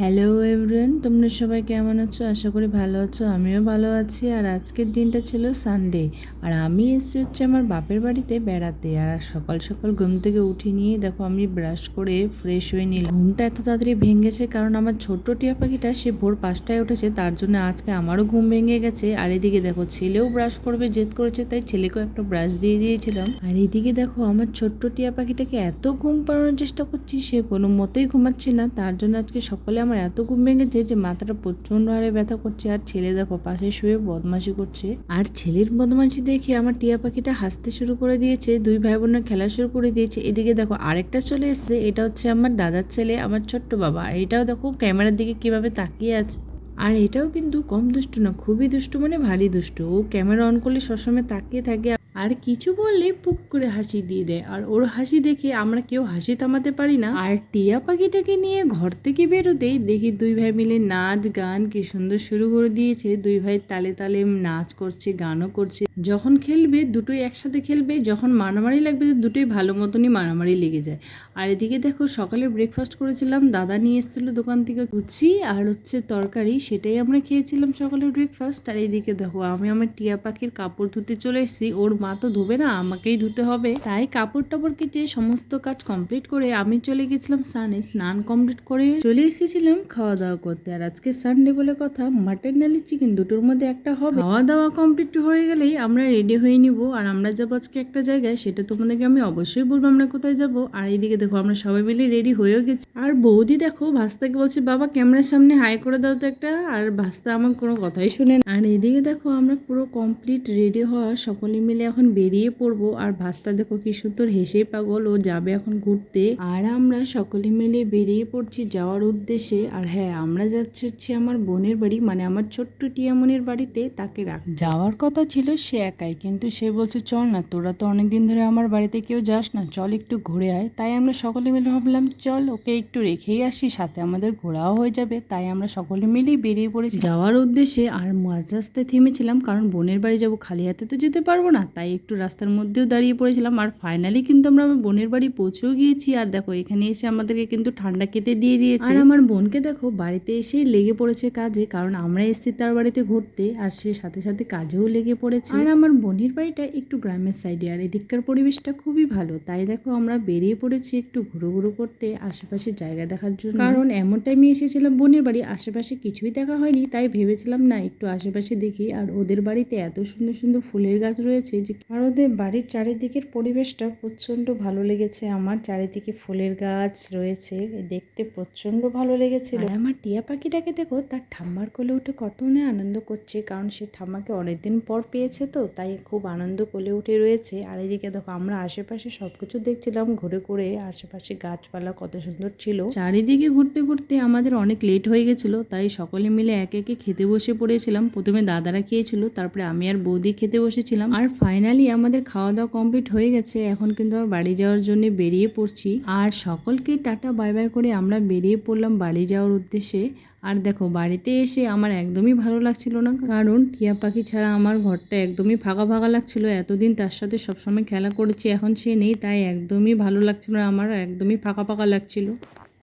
Hello everyone তোমরা সবাই কেমন আছো? আশা করি ভালো আছো। আমিও ভালো আছি। আর আজকের দিনটা ছিল সানডে আর আমি এসেছি হচ্ছে আমার বাপের বাড়িতে বেড়াতে। আর সকাল সকাল ঘুম থেকে উঠে নিয়ে দেখো আমি ব্রাশ করে ফ্রেশ হয়ে নিলাম। ঘুমটা এত তাড়াতাড়ি ভেঙেছে কারণ আমার ছোট্ট টিয়া পাখিটা সে ভোর পাঁচটায় উঠেছে। তার জন্য আজকে আমারও ঘুম ভেঙে গেছে। আর এদিকে দেখো ছেলেও ব্রাশ করবে, জেদ করেছে, তাই ছেলেকেও একটা ব্রাশ দিয়ে দিয়েছিলাম। আর এদিকে দেখো আমার ছোট্ট টিয়া পাখিটাকে এত ঘুম পাড়ানোর চেষ্টা করছি, সে কোনো মতেই ঘুমাচ্ছে না। তার জন্য আজকে সকালে আমার এত ঘুম ভেঙেছে যে মাথাটা প্রচণ্ড হারে ব্যথা করছে। আর ছেলে দেখো, পাশে শুয়ে বদমাশি করছে। আর ছেলের বদমাশি দেখে আমার টিয়া পাখিটা হাসতে শুরু করে দিয়েছে, দুই ভাই বোনের খেলা শুরু করে দিয়েছে। এদিকে দেখো, আরেকটা চলে এসছে, এটা হচ্ছে আমার দাদার ছেলে, আমার ছোট্ট বাবা। এটাও দেখো, ক্যামেরার দিকে কীভাবে তাকিয়ে আছে। আর এটাও কিন্তু কম দুষ্টু না, খুবই দুষ্টু মানে ভারী দুষ্টু। ও ক্যামেরা অন করলে সবসময় তাকিয়ে থাকে। আর কিছু বললে পুক করে হাসি দিয়ে দেয়। আর ওর হাসি দেখে আমরা কেউ হাসি থামাতে পারি না। আর টিয়া পাখিটাকে নিয়ে ঘর থেকে বেরোতেই দেখি দুই ভাই মিলে নাচ গান কি সুন্দর শুরু করে দিয়েছে। দুই ভাই তালে তালে নাচ করছে, গানও করছে। যখন খেলবে দুটোই একসাথে খেলবে, যখন মারামারি লাগবে দুটোই ভালো মতনই মারামারি লেগে যায়। আর এদিকে দেখো সকালে ব্রেকফাস্ট করেছিলাম, দাদা নিয়ে এসেছিল দোকান থেকে লুচি আর হচ্ছে তরকারি, সেটাই আমরা খেয়েছিলাম সকালে ব্রেকফাস্ট আর এদিকে দেখো আমি আমার টিয়া পাখির কাপড় ধুতে চলে এসেছি, ওর মা তো ধোবে না, আমাকেই ধুতে হবে। তাই কাপড় টাপড় কেচে সমস্ত কাজ কমপ্লিট করে আমি চলে গেছিলাম স্নানে স্নান কমপ্লিট করে চলে এসেছিলাম খাওয়া দাওয়া করতে। আর আজকে সানডে বলে কথা, মাটন নালি চিকেন দুটোর মধ্যে একটা হবে। খাওয়া দাওয়া কমপ্লিট হয়ে গেলেই আমরা রেডি হয়ে নিব। আর আমরা যাব আজকে একটা জায়গায়, সেটা তোমাদেরকে আমি অবশ্যই বলব আমরা কোথায় যাব। আর এইদিকে দেখো, আমরা সবাই মিলে রেডি হয়েও গেছি। আর বৌদি দেখো, ভাস্তাকে বলছে, বাবা, ক্যামেরার সামনে হাই করে দাও তো একটা। আর ভাস্তা আমার কোনো কথাই শুনে। আর এদিকে দেখো, আমরা পুরো কমপ্লিট রেডি হওয়া সকলে মিলে এখন বেরিয়ে পড়ব আর ভাস্তা দেখো কি সুন্দর হেসে পাগল ও যাবে এখন ঘুরতে। আর আমরা সকলে মিলে বেরিয়ে পড়ছি যাওয়ার উদ্দেশ্যে। আর হ্যাঁ আমরা যাচ্ছি হচ্ছে আমার বোনের বাড়ি মানে আমার ছোট্ট টিয়ামনির বাড়িতে তাকে রাখ যাওয়ার কথা ছিল সে একাই, কিন্তু সে বলছে, চল না, তোরা তো অনেকদিন ধরে আমার বাড়িতে কেউ যাস না, চল একটু ঘুরে আয়। তাই আমরা সকলে মিলে ভাবলাম, চল, ওকে একটু রেখেই আসি, সাথে আমাদের ঘোরাও হয়ে যাবে। তাই আমরা সকলে মিলেই বেরিয়ে পড়েছি। যাওয়ার উদ্দেশ্যে আর মাঝ রাস্তায় থেমেছিলাম, কারণ বোনের বাড়ি যাব খালি হাতে তো যেতে পারব না, তাই একটু রাস্তার মধ্যেও দাঁড়িয়ে পড়েছিলাম। আর ফাইনালি কিন্তু আমরা আমার বোনের বাড়ি পৌঁছেও গিয়েছি। আর দেখো এখানে এসে আমাদেরকে কিন্তু ঠান্ডা কেটে দিয়ে দিয়েছে। আর আমার বোনকে দেখো বাড়িতে এসেই লেগে পড়েছে কাজে কারণ আমরা এসেছি তার বাড়িতে ঘুরতে আর সে সাথে সাথে কাজেও লেগে পড়েছে। আর আমার বোনের বাড়িটা একটু গ্রামের সাইডে আর এদিককার পরিবেশটা খুবই ভালো। তাই দেখো আমরা বেরিয়ে পড়েছি একটু ঘুরো ঘুরো করতে আশেপাশে জায়গা দেখার জন্য। কারণ এমন টাইমে এসেছিলাম বোনের বাড়ি আশেপাশে কিছুই দেখা হয়নি তাই ভেবেছিলাম না একটু আশেপাশে দেখি। আর ওদের বাড়িতে এত সুন্দর সুন্দর ফুলের গাছ রয়েছে যে আর ওদের বাড়ির চারিদিকের পরিবেশটা প্রচণ্ড ভালো লেগেছে। আমার চারিদিকে ফুলের গাছ রয়েছে দেখতে প্রচণ্ড ভালো লেগেছিল। আমার টিয়া পাখিটাকে দেখো, তার ঠাম্মার কোলে উঠে কত না আনন্দ করছে, কারণ সে ঠাম্মাকে অনেকদিন পর পেয়েছে তো, তাই খুব আনন্দ কোলে উঠে রয়েছে। আর এদিকে দেখো, আমরা আশেপাশে সবকিছু দেখছিলাম ঘুরে ঘুরে, আশেপাশে গাছপালা কত সুন্দর ছিল। চারিদিকে ঘুরতে ঘুরতে আমাদের অনেক লেট হয়ে গেছিল, তাই সকলে মিলে একে একে খেতে বসে পড়েছিলাম। প্রথমে দাদারা খেয়েছিল, তারপরে আমি আর বৌদি খেতে বসেছিলাম। আর ফাইনালি আমাদের খাওয়া দাওয়া কমপ্লিট হয়ে গেছে। এখন কিন্তু আমরা বাড়ি যাওয়ার জন্য বেরিয়ে পড়ছি। আর সকলকে টাটা বাই বাই করে আমরা বেরিয়ে পড়লাম বাড়ি যাওয়ার উদ্দেশ্যে। আর দেখো, বাড়িতে এসে আমার একদমই ভালো লাগছিল না। কারণ টিয়া পাখি ছাড়া আমার ঘরটা একদমই ফাঁকা ফাঁকা লাগছিল। এতদিন তার সাথে সবসময় খেলা করেছি, এখন সে নেই, তাই একদমই ভালো লাগছিল না। আমার একদমই ফাঁকা ফাঁকা লাগছিল।